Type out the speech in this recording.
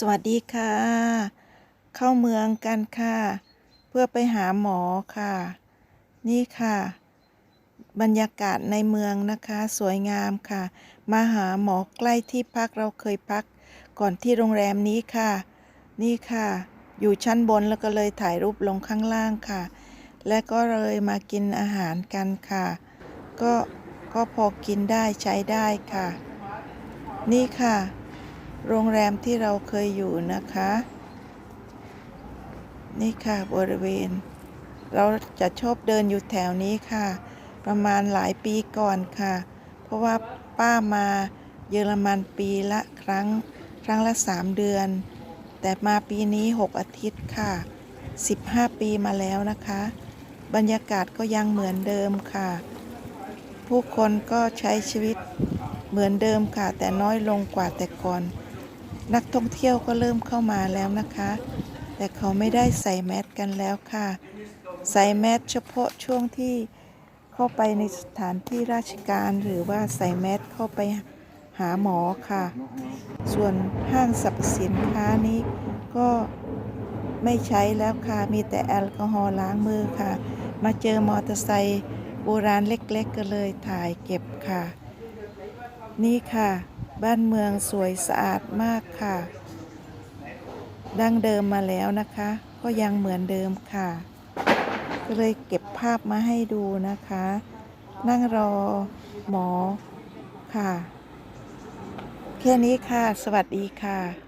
สวัสดีค่ะ เข้าเมืองกันค่ะ เพื่อไปหาหมอค่ะ นี่ค่ะ บรรยากาศในเมืองนะคะ สวยงามค่ะ มาหาหมอใกล้ที่พักเราเคยพัก ก่อนที่โรงแรมนี้ค่ะ นี่ค่ะ อยู่ชั้นบนแล้วก็เลยถ่ายรูปลงข้างล่างค่ะ และก็เลยมากินอาหารกันค่ะ ก็ก็พอกินได้ใช้ได้ค่ะ นี่ค่ะ โรงแรมที่เราเคยอยู่นะคะ นี่ค่ะบริเวณ เราจะชอบเดินอยู่แถวนี้ค่ะ ประมาณหลายปีก่อนค่ะ เพราะว่าป้ามาเยอรมันปีละครั้ง ครั้งละสามเดือน แต่มาปีนี้ 6 อาทิตย์ค่ะ 15 ปีมาแล้วนะคะ บรรยากาศก็ยังเหมือนเดิมค่ะ ผู้คนก็ใช้ชีวิตเหมือนเดิมค่ะ แต่น้อยลงกว่าแต่ก่อน นักท่องเที่ยวก็เริ่มเข้ามาแล้วนะคะ แต่เขาไม่ได้ใส่แมสกันแล้วค่ะ ใส่แมสเฉพาะช่วงที่เข้าไปในสถานที่ราชการหรือว่าใส่แมสเข้าไปหาหมอค่ะ ส่วนห้างสรรพสินค้านี้ก็ไม่ใช้แล้วค่ะ มีแต่แอลกอฮอล์ล้างมือค่ะ มาเจอมอเตอร์ไซค์โบราณเล็กๆก็เลยถ่ายเก็บค่ะ นี่ค่ะ บ้านเมืองสวยสะอาดมากค่ะ ดั้งเดิมมาแล้วนะคะ ก็ยังเหมือนเดิมค่ะ ก็เลยเก็บภาพมาให้ดูนะคะ นั่งรอหมอค่ะ แค่นี้ค่ะ สวัสดีค่ะ